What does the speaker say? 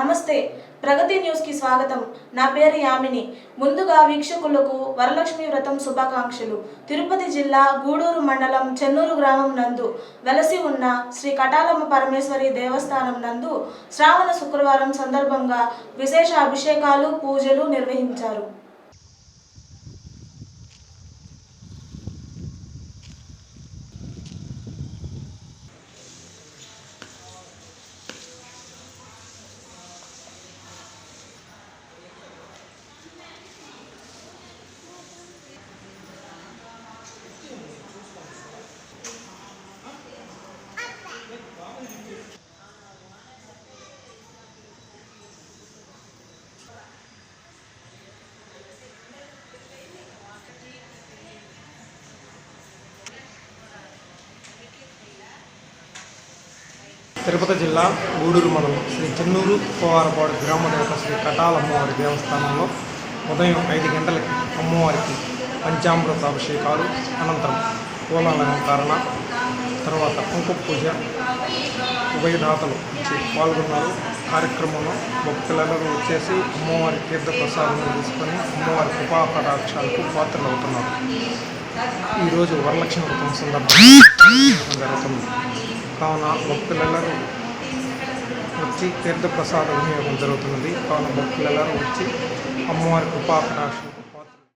నమస్తే. ప్రగతి న్యూస్కి స్వాగతం. నా పేరు యామిని. ముందుగా వీక్షకులకు వరలక్ష్మి వ్రతం శుభాకాంక్షలు. తిరుపతి జిల్లా గూడూరు మండలం చెన్నూరు గ్రామం నందు వెలసి ఉన్న శ్రీ కటాలమ్మ పరమేశ్వరి దేవస్థానం నందు శ్రావణ శుక్రవారం సందర్భంగా విశేష అభిషేకాలు పూజలు నిర్వహించారు. తిరుపతి జిల్లా గూడూరు మండలం శ్రీ చెన్నూరు పోవారపాడు గ్రామ దేవత శ్రీ కటాలమ్మవారి దేవస్థానంలో ఉదయం ఐదు గంటలకి అమ్మవారికి పంచామృత అభిషేకాలు అనంతరం పూల అలంకరణ తర్వాత కుంకుమ పూజ ఉభయదాతలు వచ్చి పాల్గొన్నారు. కార్యక్రమంలో భక్తులందరూ వచ్చేసి అమ్మవారి తీర్థ ప్రసాదం తీసుకొని అమ్మవారి కృపా కటాక్షాలకు పాత్రలు అవుతున్నారు ఈరోజు వరలక్ష్మి వ్రతం సందర్భంగా జరుగుతుంది. కావున భక్తులందరూ వచ్చి తీర్థ ప్రసాద వినియోగం జరుగుతున్నది. కావున భక్తులందరూ వచ్చి అమ్మవారి కృపా కటాక్షం